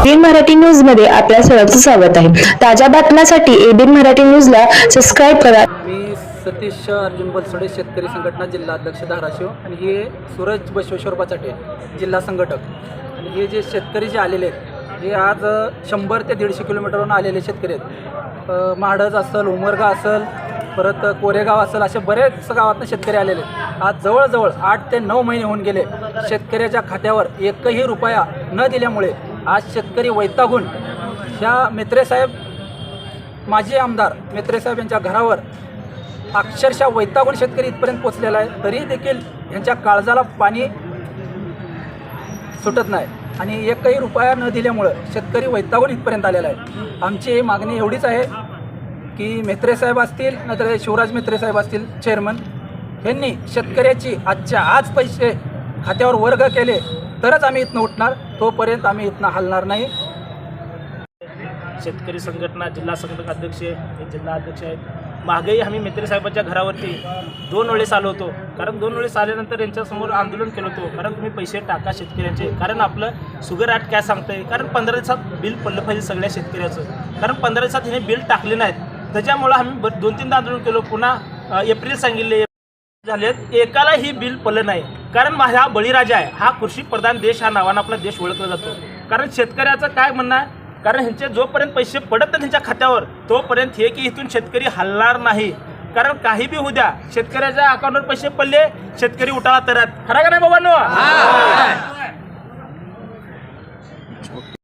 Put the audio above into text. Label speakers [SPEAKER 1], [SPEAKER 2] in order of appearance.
[SPEAKER 1] एबीन मराठी न्यूजमध्ये आपल्या सर्वांचं स्वागत आहे. ताज्या बातम्यांसाठी एबीन मराठी न्यूजला सबस्क्राईब करा.
[SPEAKER 2] मी सतीश अर्जुन बलसोडे शेतकरी संघटना जिल्हा अध्यक्ष धाराशिव आणि हे सूरज बसवेश्वर बचाटे जिल्हा संघटक. आणि हे जे शेतकरी जे आलेले आहेत हे आज शंभर ते दीडशे किलोमीटरवरून आलेले शेतकरी आहेत. माडज असल असेल उमरगा असेल परत कोरेगाव असेल असे बरेच गावातनं शेतकरी आलेले आहेत. आज जवळजवळ आठ ते नऊ महिने होऊन गेले. शेतकऱ्याच्या खात्यावर एकही रुपया न दिल्यामुळे आज शेतकरी वैतागून ह्या मेत्रेसाहेब माजी आमदार मेत्रेसाहेब यांच्या घरावर अक्षरशः वैतागून शेतकरी इथपर्यंत पोचलेला आहे. तरी देखील यांच्या काळजाला पाणी सुटत नाही. आणि एकही रुपया न दिल्यामुळं शेतकरी वैतागून इथपर्यंत आलेला आहे. आमची मागणी एवढीच आहे की मित्रेसाहेब असतील नंतर शिवराज मित्रेसाहेब असतील चेअरमन यांनी शेतकऱ्याची आजच्या आज पैसे खात्यावर वर्ग केले तरच आम्ही इथनं उठणार. तोपर्यंत आम्ही इथनं हलणार नाही.
[SPEAKER 3] शेतकरी संघटना जिल्हा संघटक अध्यक्ष हे जिल्हा अध्यक्ष आहेत. मागेही आम्ही मित्र साहेबांच्या घरावरती दोन वेळेस आलो होतो. कारण दोन वेळेस आल्यानंतर यांच्यासमोर आंदोलन केलं होतं. कारण तुम्ही पैसे टाका शेतकऱ्यांचे. कारण आपलं शुगर ॲट काय सांगतंय. कारण पंधरा दिवसात बिल पडलं पाहिजे सगळ्या शेतकऱ्याचं. कारण पंधरा दिवसात हिने बिल टाकले नाहीत. त्याच्यामुळं आम्ही ब दोन तीनदा आंदोलन केलो. पुन्हा एप्रिल सांगितले. झालेत. एकाला ही बिल पडलं नाही. कारण माझा हा बळीराजा आहे. हा कृषी प्रधान देश हा नावानं आपला देश ओळखला जातो. कारण शेतकऱ्याचं काय म्हणणं आहे? कारण ह्यांचे जोपर्यंत पैसे पडत नाही त्यांच्या खात्यावर तोपर्यंत हे की इथून शेतकरी हलणार नाही. कारण काही बी होऊ द्या शेतकऱ्याच्या अकाउंटवर पैसे पडले शेतकरी उठावा तरत खरा का नाही बाबांनो?